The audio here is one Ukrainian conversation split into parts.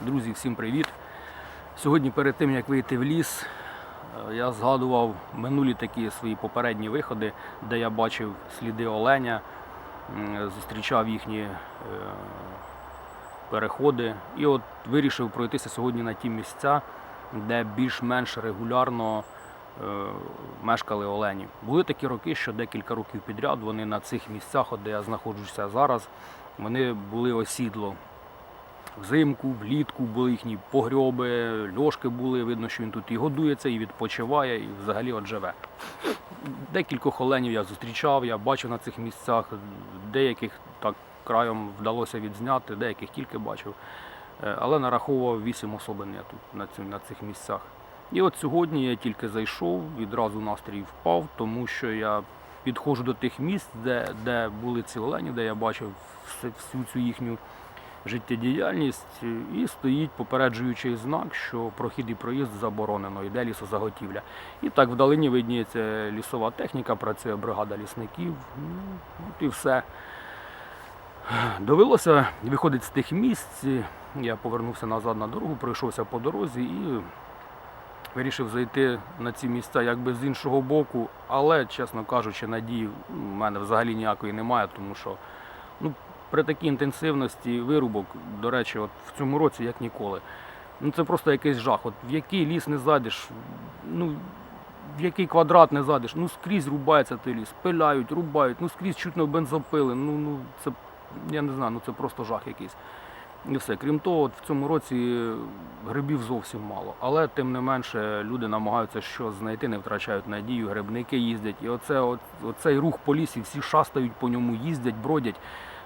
Друзі, всім привіт! Сьогодні перед тим як вийти в ліс, е, я згадував минулі такі свої попередні виходи, де я бачив сліди оленя, зустрічав їхні е, переходи. І от вирішив пройтися сьогодні на ті місця, де більш-менш регулярно е, мешкали олені. Були такі роки, що декілька років підряд вони на цих місцях, де я знаходжуся зараз, вони були осідло. Взимку, влітку були їхні погрьоби, льошки були, видно, що він тут і годується, і відпочиває, і взагалі от живе. Декількох оленів я зустрічав, я бачив на цих місцях, деяких так краєм вдалося відзняти, деяких тільки бачив. Е, Але нараховував вісім особин я тут на, цих місцях. І от сьогодні я тільки зайшов, відразу настрій впав, тому що я підходжу до тих місць, де, де були ці олені, де я бачив всю цю їхню життєдіяльність, і стоїть попереджуючий знак, що прохід і проїзд заборонено, йде лісозаготівля. І так вдалині видніється лісова техніка, працює бригада лісників. Ну, от і все. Довелося виходити з тих місць. Я повернувся назад на дорогу, пройшовся по дорозі і вирішив зайти на ці місця якби з іншого боку, але, чесно кажучи, надії в мене взагалі ніякої немає, тому що ну, при такій інтенсивності вирубок, до речі, от в цьому році як ніколи. Ну це просто якийсь жах. От в який ліс не зайдеш, ну в який квадрат не зайдеш, ну скрізь рубається той ліс, пиляють, рубають, ну скрізь чутно бензопили. Ну, ну це я не знаю, ну це просто жах якийсь. І все. Крім того, от в цьому році грибів зовсім мало. Але тим не менше люди намагаються щось знайти, не втрачають надію, грибники їздять. І оце, от, оцей рух по лісі, всі шастають по ньому, їздять, бродять.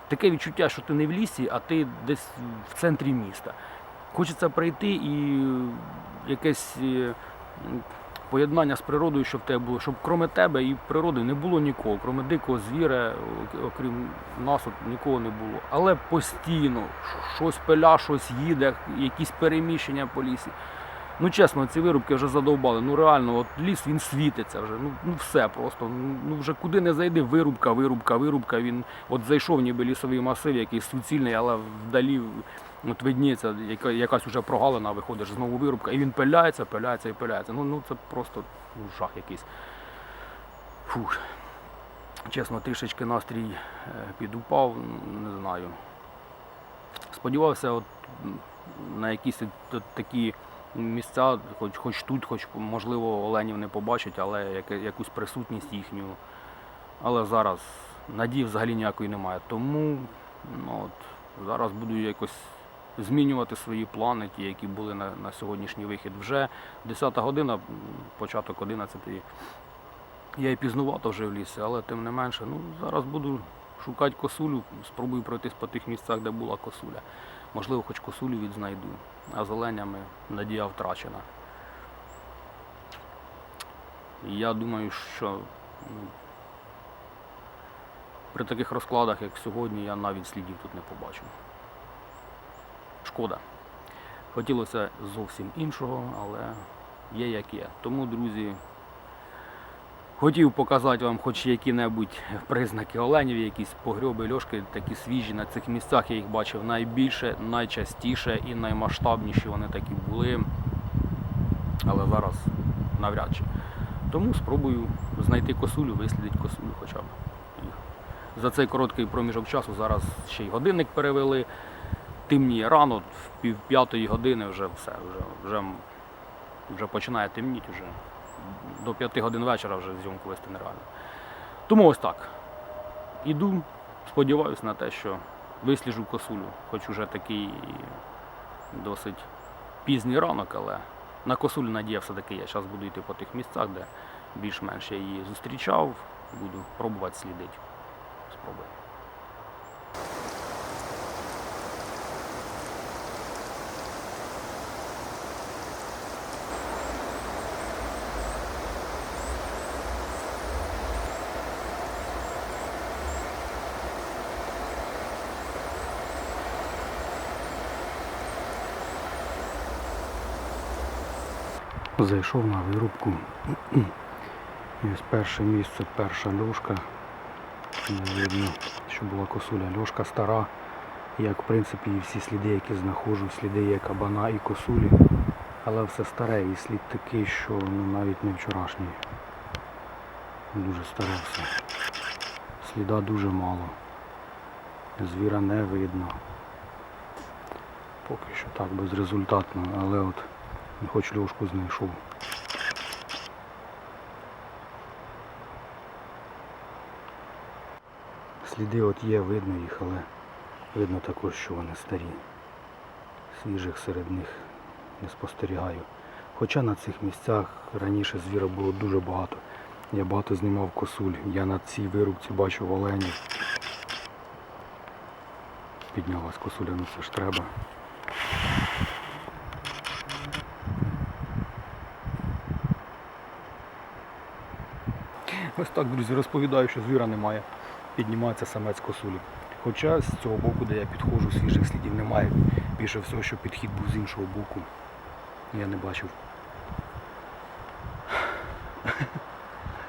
Таке відчуття, що ти не в лісі, а ти десь в центрі міста. Хочеться прийти і якесь е, поєднання з природою, щоб тебе було, щоб крім тебе і природи не було нікого, крім дикого звіра, окрім нас, от нікого не було. Але постійно щось пиля, щось їде, якісь переміщення по лісі. Ну чесно, ці вирубки вже задовбали. Ну реально, от ліс він світиться вже. Ну, ну все просто. Ну ну, вже куди не зайди, вирубка, вирубка, вирубка. Він от зайшов ніби лісовий масив, якийсь суцільний, але вдалі от видніється, яка, якась уже прогалина, виходиш знову вирубка, і він пиляється, пиляється і пиляється. Ну, ну це просто ну, жах якийсь. Фух. Чесно, трішечки настрій е, підупав, не знаю. Сподівався, от на якісь от такі місця, хоч, хоч тут, хоч можливо оленів не побачить, але якусь присутність їхню. Але зараз надії взагалі ніякої немає. Тому ну, от, зараз буду якось змінювати свої плани, ті, які були на, на сьогоднішній вихід. Вже 10 година, початок 11 я і пізнувато вже в лісі, але тим не менше, ну, зараз буду шукати косулю, спробую пройтись по тих місцях, де була косуля. Можливо, хоч косулю відзнайду, а з оленями надія втрачена. Я думаю, що ну, при таких розкладах, як сьогодні, я навіть слідів тут не побачу. Шкода. Хотілося зовсім іншого, але є як є. Тому, друзі, хотів показати вам хоч які-небудь признаки оленів, якісь погрьоби, льошки, такі свіжі на цих місцях. Я їх бачив найбільше, найчастіше і наймасштабніші вони такі були. Але зараз навряд чи. Тому спробую знайти косулю, вислідити косулю хоча б. За цей короткий проміжок часу зараз ще й годинник перевели. Темніє рано, в пів п'ятої години вже все, вже, вже, вже починає темніти, вже до п'яти годин вечора вже зйомку вести нереально. Тому ось так. Іду, сподіваюся на те, що висліжу косулю, хоч уже такий досить пізній ранок, але на косулю надія все-таки є. Зараз буду йти по тих місцях, де більш-менш я її зустрічав, буду пробувати слідити. Спробую. Зайшов на вирубку. І ось перше місце, перша льошка. Не видно, що була косуля. Льошка стара, як в принципі і всі сліди, які знаходжу, сліди є кабана і косулі. Але все старе і слід такий, що ну, навіть не вчорашній. Дуже старе все. Сліда дуже мало. Звіра не видно. Поки що так безрезультатно, але от хоч льошку знайшов. Сліди от є, видно їх, але видно також, що вони старі. Свіжих серед них не спостерігаю. Хоча на цих місцях раніше звіра було дуже багато. Я багато знімав косуль. Я на цій вирубці бачив оленів. Піднялась косуля, ну це ж треба. Ось так, друзі, розповідаю, що звіра немає. Піднімається самець косулі. Хоча з цього боку, де я підходжу, свіжих слідів немає. Більше всього, що підхід був з іншого боку. Я не бачив.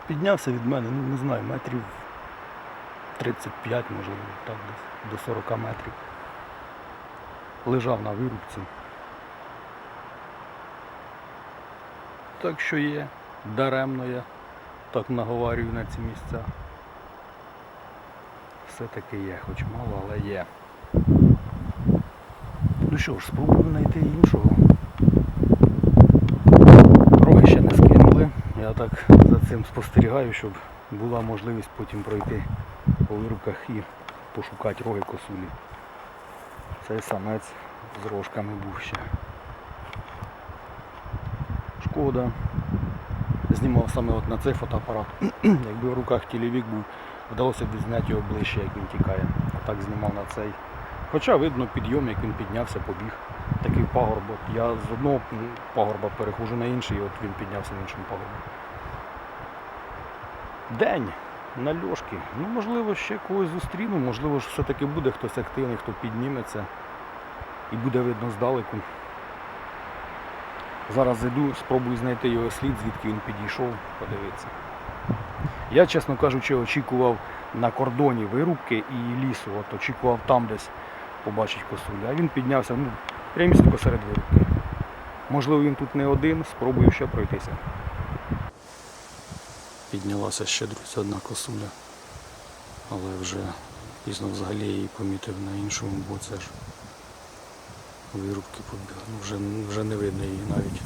Піднявся від мене, ну не знаю, метрів 35, можливо, так десь до 40 метрів. Лежав на вирубці. Так що є, даремно я так наговарюю на ці місця. Все-таки є, хоч мало, але є. Ну що ж, спробую знайти іншого. Роги ще не скинули. Я так за цим спостерігаю, щоб була можливість потім пройти по вирубках і пошукати роги косулі. Цей самець з рожками був ще. Шкода. Знімав саме от на цей фотоапарат. Якби в руках телевік був, вдалося б відзняти його ближче, як він тікає. Так знімав на цей. Хоча видно підйом, як він піднявся, побіг. Такий пагорб. От Я з одного пагорба перехожу на інший, і от він піднявся на іншому пагорбі. День на льошки. Ну, можливо, ще когось зустріну, можливо, все-таки буде хтось активний, хто підніметься і буде видно здалеку. Зараз зайду, спробую знайти його слід, звідки він підійшов, подивитися. Я, чесно кажучи, очікував на кордоні вирубки і лісу. От очікував там десь побачити косулю. А він піднявся ну, прямісінько серед вирубки. Можливо, він тут не один, спробую ще пройтися. Піднялася ще друзі одна косуля. Але вже пізно взагалі її помітив на іншому боці вирубки побігли. Ну, вже, вже не видно її навіть.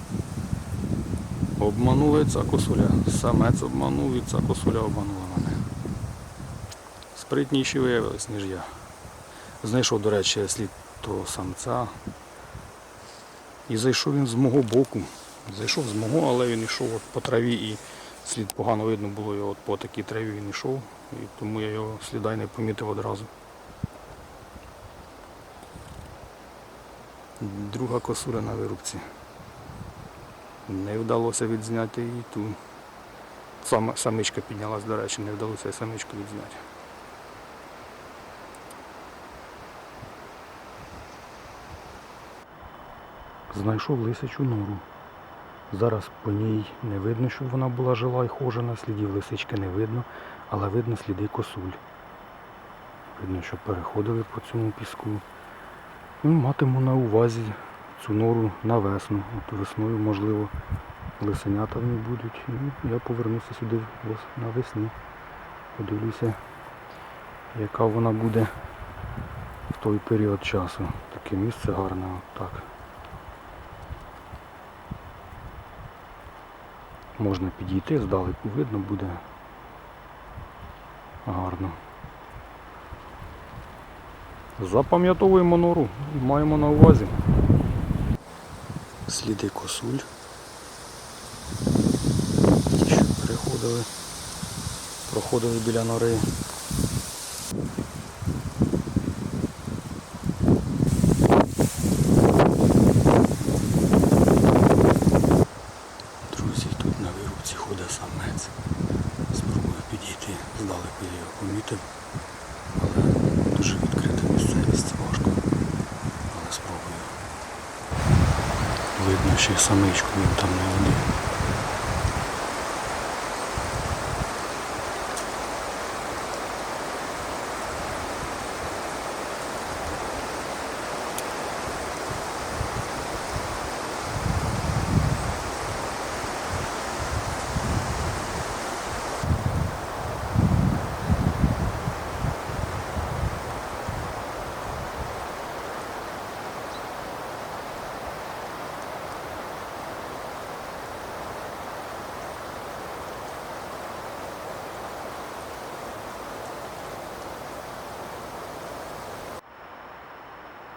Обманула ця косуля. Самець обманув і ця косуля обманула мене. Спритніші виявились, ніж я. Знайшов, до речі, слід того самця. І зайшов він з мого боку. Зайшов з мого, але він йшов от по траві і слід погано видно було його от по такій траві він йшов. І тому я його сліда й не помітив одразу. Друга косуля на вирубці. Не вдалося відзняти її ту. Сама, самичка піднялась, до речі, не вдалося і самичку відзняти. Знайшов лисячу нору. Зараз по ній не видно, щоб вона була жила і хожена, слідів лисички не видно, але видно сліди косуль. Видно, що переходили по цьому піску. Ну, матиму на увазі цю нору на весну. От весною, можливо, лисенята в ній будуть. І я повернуся сюди вос- навесні. Подивлюся, яка вона буде в той період часу. Таке місце гарне. Так. Можна підійти, здалеку видно буде гарно. Запам'ятовуємо нору, маємо на увазі. Сліди косуль. Ті, що переходили, проходили біля нори. Друзі, тут на вирубці ходить самець. Спробую підійти, здалеку я його помітив, але дуже відкрита місцевість, важко. Але спробую. Видно, що й самичку він там не один.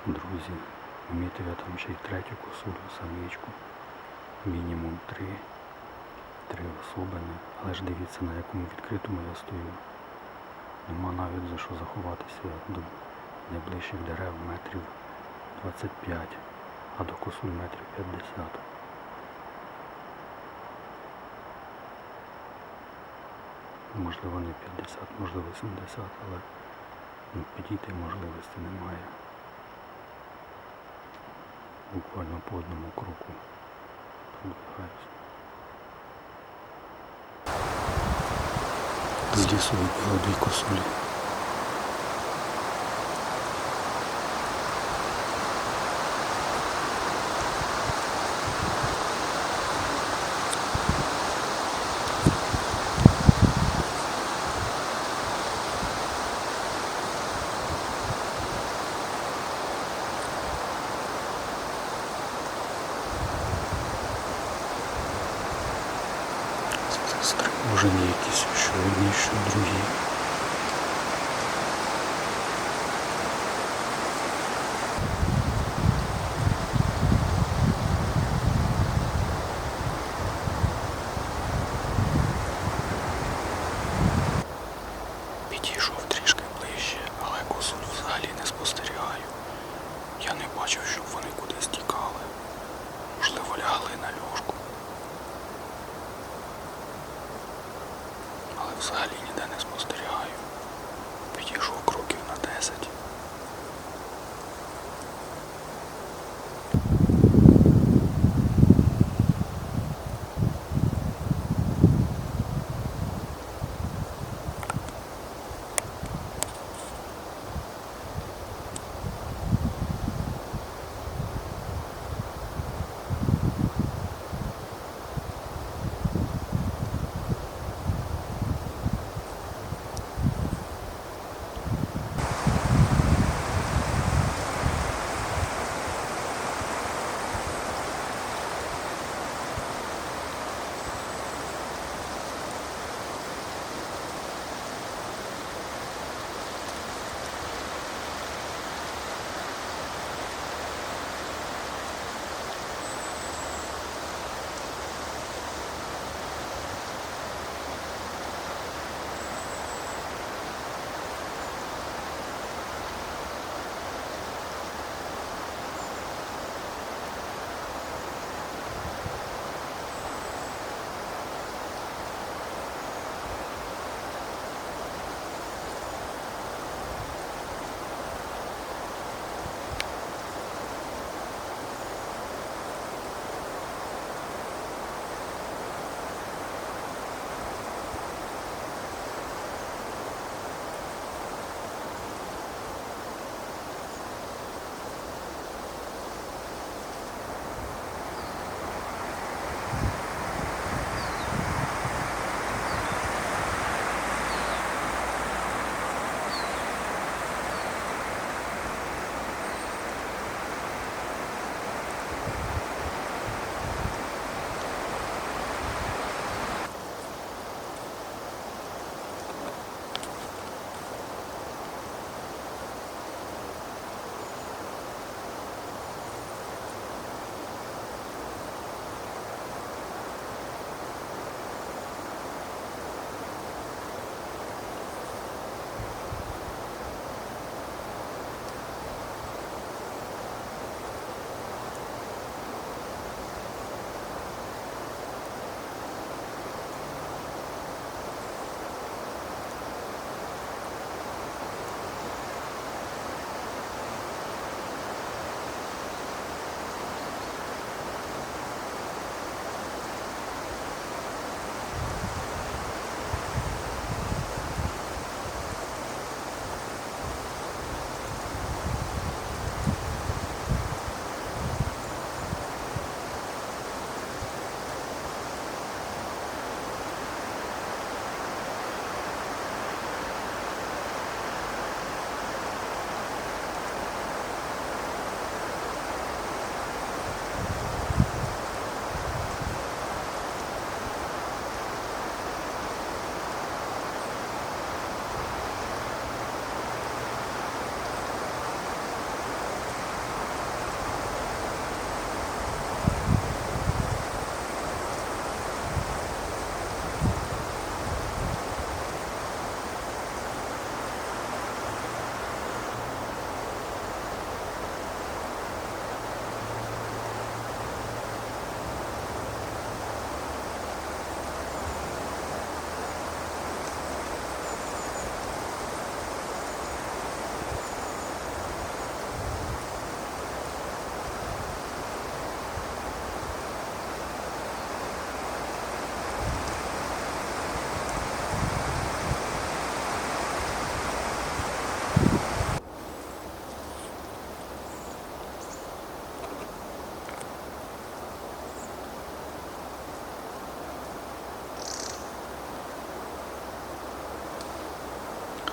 Друзі, помітив я там ще й третю косулю, самичку. Мінімум три. Три особини. Але ж дивіться, на якому відкритому я стою. Нема навіть за що заховатися до найближчих дерев метрів 25, а до косуль метрів 50. Можливо не 50, можливо 70, але ну, підійти можливості немає. Буквально по одному кроку продвигаюся. З лісу випало дві косулі. Стривожені якісь, що одні, що другі. Підійшов трішки ближче, але косуль взагалі не спостерігаю. Я не бачив, щоб вони кудись тікали. Можливо, лягли на льошку. Але взагалі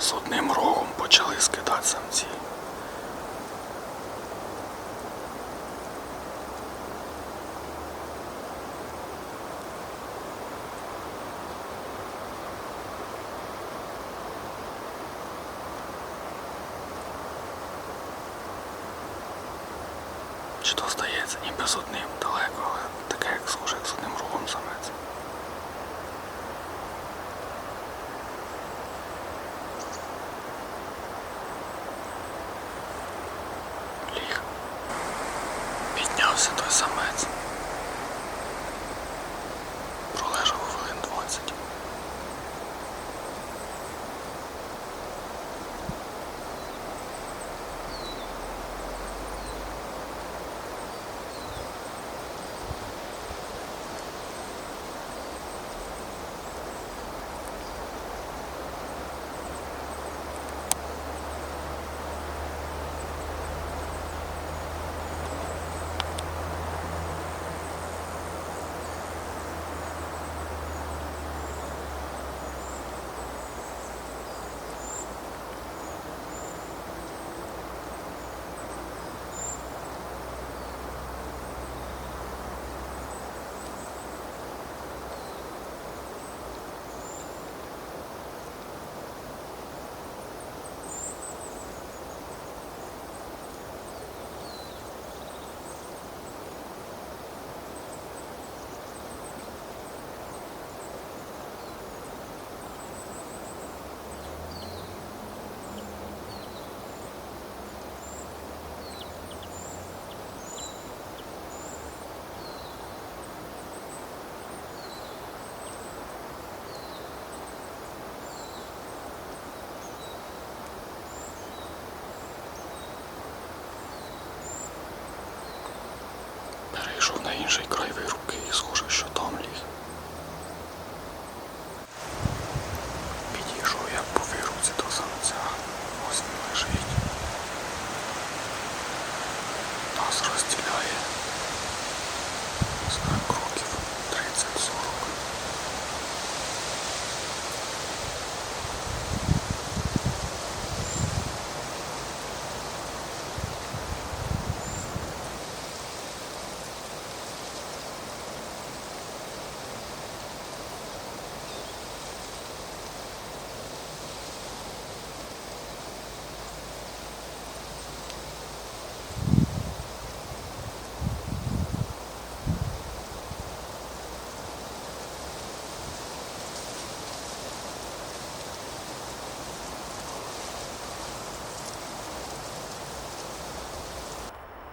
З одним рогом почали скидати самці. Чи то здається, ніби з одним Перейшов на інший край вирубки і схоже, що там ліг. Підійшов я по вирубці до самця. Ось він лежить. Нас розділяє. Не знаю, кроків 30-40.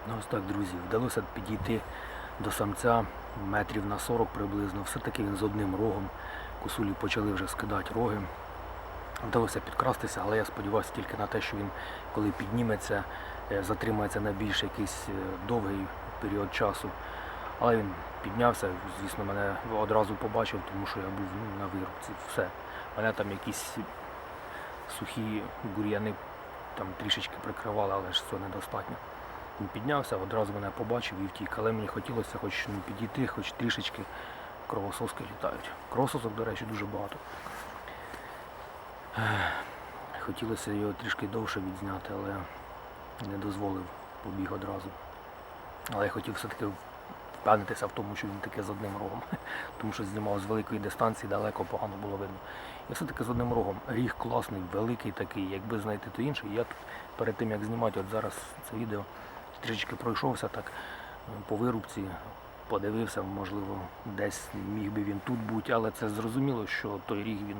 Ну ось так, друзі, вдалося підійти до самця метрів на 40 приблизно. Все-таки він з одним рогом. Косулі почали вже скидати роги. Вдалося підкрастися, але я сподівався тільки на те, що він, коли підніметься, е, затримається на більш якийсь е, довгий період часу. Але він піднявся, звісно, мене одразу побачив, тому що я був ну, на вирубці. Все. Мене там якісь сухі бур'яни там трішечки прикривали, але ж цього недостатньо. Він піднявся, одразу мене побачив і втік. Але мені хотілося хоч ну, підійти, хоч трішечки кровососки літають. Кровососок, до речі, дуже багато. Хотілося його трішки довше відзняти, але не дозволив, побіг одразу. Але я хотів все-таки впевнитися в тому, що він таке з одним рогом. Тому що знімав з великої дистанції, далеко погано було видно. І все-таки з одним рогом. Ріг класний, великий такий. Якби знайти то інший, я перед тим як знімати от зараз це відео, трішечки пройшовся так е, по вирубці, подивився, можливо, десь міг би він тут бути, але це зрозуміло, що той ріг він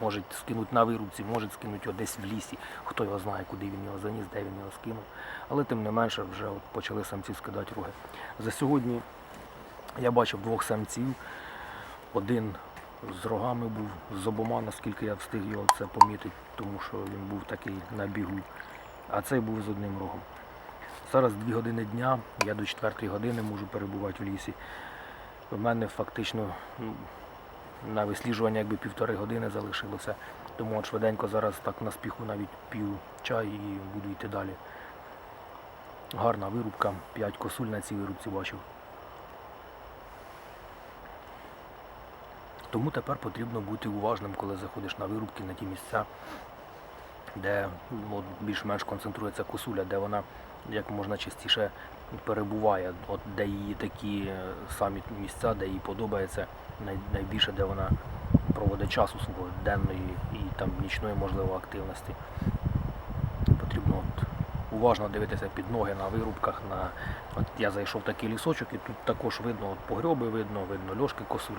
може скинути на вирубці, може скинути його десь в лісі. Хто його знає, куди він його заніс, де він його скинув. Але тим не менше вже от почали самці скидати роги. За сьогодні я бачив двох самців. Один з рогами був, з обома, наскільки я встиг його це помітити, тому що він був такий на бігу. А цей був з одним рогом. Зараз 2 години дня, я до 4 години можу перебувати в лісі. У мене фактично ну, на висліджування якби півтори години залишилося. Тому от швиденько зараз так на спіху навіть п'ю чай і буду йти далі. Гарна вирубка, 5 косуль на цій вирубці бачив. Тому тепер потрібно бути уважним, коли заходиш на вирубки на ті місця, де ну, більш-менш концентрується косуля, де вона як можна частіше перебуває, от де її такі е, самі місця, де їй подобається найбільше, де вона проводить часу свого денної і там нічної можливо активності. Потрібно от, уважно дивитися під ноги на вирубках. На... От я зайшов в такий лісочок і тут також видно от, погрьоби, видно, видно льошки косуль.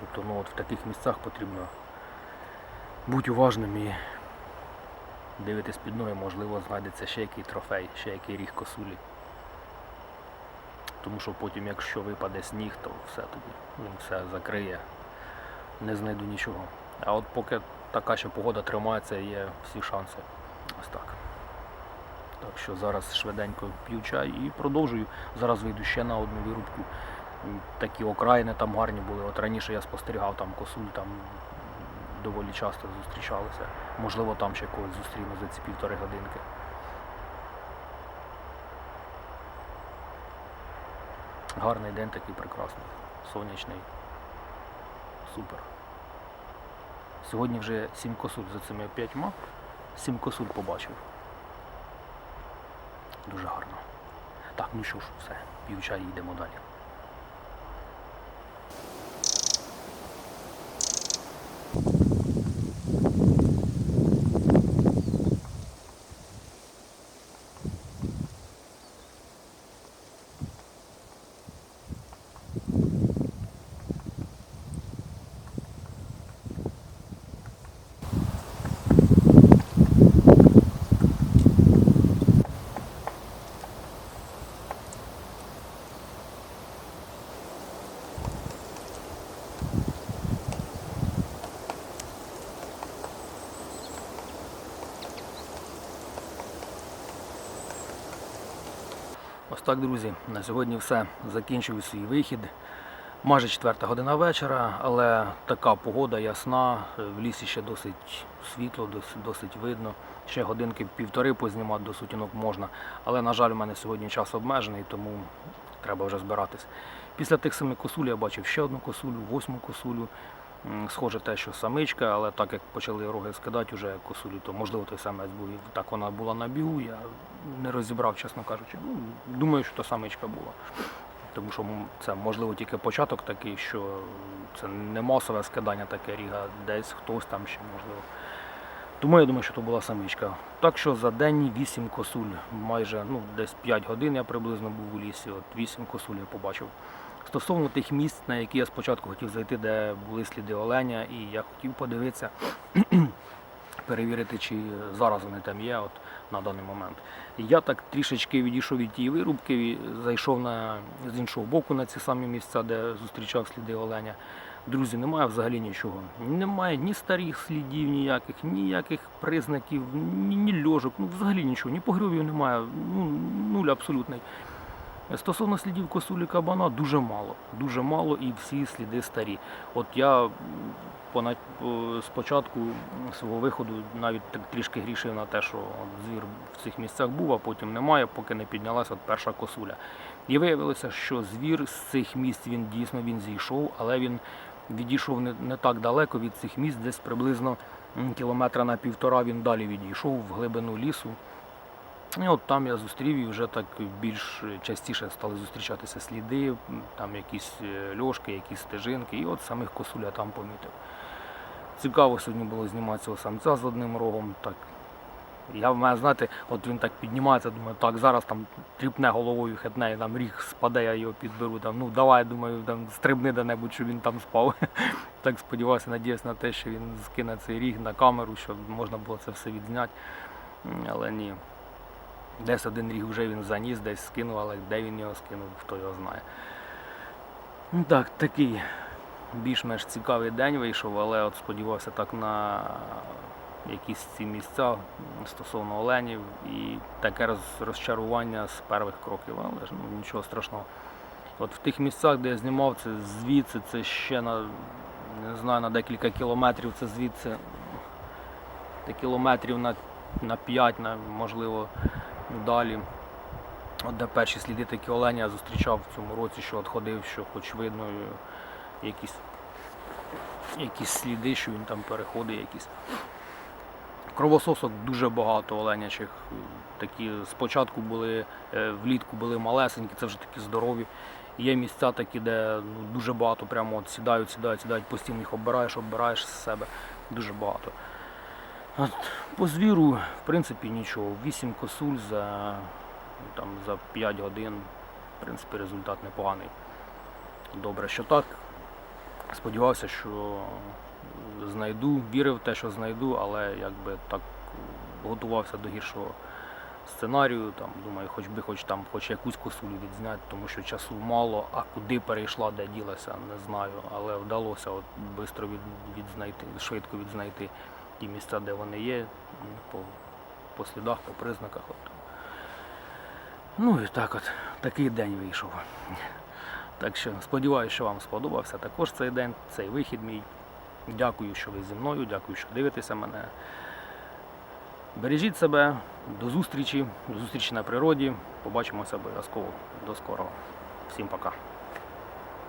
Тобто ну, от в таких місцях потрібно бути уважним і дивитись під ноги, можливо, знайдеться ще який трофей, ще який ріг косулі. Тому що потім, якщо випаде сніг, то все тоді він все закриє. Не знайду нічого. А от поки така ще погода тримається, є всі шанси. Ось так. Так що зараз швиденько п'ю чай і продовжую. Зараз вийду ще на одну вирубку. Такі окраїни там гарні були. От раніше я спостерігав там косуль, там доволі часто зустрічалися. Можливо, там ще когось зустріну за ці півтори годинки. Гарний день такий прекрасний, сонячний. Супер. Сьогодні вже сім косуль за цими п'ятьма. Сім косуль побачив. Дуже гарно. Так, ну що ж, все, пів чаю і йдемо далі. Так, друзі, на сьогодні все. Закінчую свій вихід. Майже четверта година вечора, але така погода ясна, в лісі ще досить світло, досить, видно. Ще годинки півтори познімати до сутінок можна. Але, на жаль, у мене сьогодні час обмежений, тому треба вже збиратись. Після тих семи косуль я бачив ще одну косулю, восьму косулю. Схоже те, що самичка, але так як почали роги скидати вже косулі, то можливо той самець був. Так вона була на бігу, я не розібрав, чесно кажучи. Ну, думаю, що то самичка була. Тому що це можливо тільки початок такий, що це не масове скидання таке ріга, десь хтось там ще можливо. Тому я думаю, що то була самичка. Так що за день 8 косуль, майже ну, десь 5 годин я приблизно був у лісі, от 8 косуль я побачив. Стосовно тих місць, на які я спочатку хотів зайти, де були сліди оленя, і я хотів подивитися, перевірити, чи зараз вони там є от, на даний момент. Я так трішечки відійшов від тієї вирубки, зайшов на, з іншого боку на ці самі місця, де зустрічав сліди оленя. Друзі, немає взагалі нічого. Немає ні старих слідів, ніяких, ніяких признаків, ні, ні льожок, ну взагалі нічого, ні погрівів немає, ну, нуль абсолютний. Стосовно слідів косулі кабана дуже мало. Дуже мало і всі сліди старі. От я понад, спочатку свого виходу навіть трішки грішив на те, що звір в цих місцях був, а потім немає, поки не піднялася от перша косуля. І виявилося, що звір з цих місць він дійсно він зійшов, але він відійшов не, не так далеко від цих місць, десь приблизно кілометра на півтора він далі відійшов в глибину лісу. І от там я зустрів і вже так більш частіше стали зустрічатися сліди, там якісь е, льошки, якісь стежинки, і от самих косуль я там помітив. Цікаво сьогодні було знімати цього самця з одним рогом. Так. Я в мене, знаєте, от він так піднімається, думаю, так, зараз там тріпне головою, хитне, і там ріг спаде, я його підберу. Там, ну давай, думаю, там стрибни де-небудь, щоб він там спав. так сподівався, надіюсь на те, що він скине цей ріг на камеру, щоб можна було це все відзняти. Але ні. Десь один ріг вже він заніс, десь скинув, але де він його скинув, хто його знає. Ну так, такий більш-менш цікавий день вийшов, але от сподівався так на якісь ці місця стосовно оленів і таке розчарування з перших кроків, але ж ну, нічого страшного. От в тих місцях, де я знімав, це звідси, це ще на не знаю, на декілька кілометрів, це звідси це кілометрів на, на 5, на, можливо, далі. От де перші сліди такі оленя я зустрічав в цьому році, що от ходив, що хоч видно е, якісь, якісь сліди, що він там переходить якісь. Кровососок дуже багато оленячих. Такі спочатку були е, влітку були малесенькі, це вже такі здорові. Є місця такі, де ну, дуже багато прямо от сідають, сідають, сідають, постійно їх обираєш, обираєш з себе. Дуже багато. От, по звіру, в принципі, нічого. 8 косуль за, ну, там, за 5 годин. В принципі, результат непоганий. Добре, що так. Сподівався, що знайду, вірив в те, що знайду, але якби так готувався до гіршого сценарію. Там, думаю, хоч би хоч там хоч якусь косулю відзняти, тому що часу мало, а куди перейшла, де ділася, не знаю. Але вдалося от швидко відзнайти, швидко відзнайти ті місця, де вони є, по, по слідах, по признаках. От. Ну і так от, такий день вийшов. Так що сподіваюся, що вам сподобався також цей день, цей вихід мій. Дякую, що ви зі мною, дякую, що дивитеся мене. Бережіть себе, до зустрічі, до зустрічі на природі. Побачимося обов'язково. До скорого. Всім пока.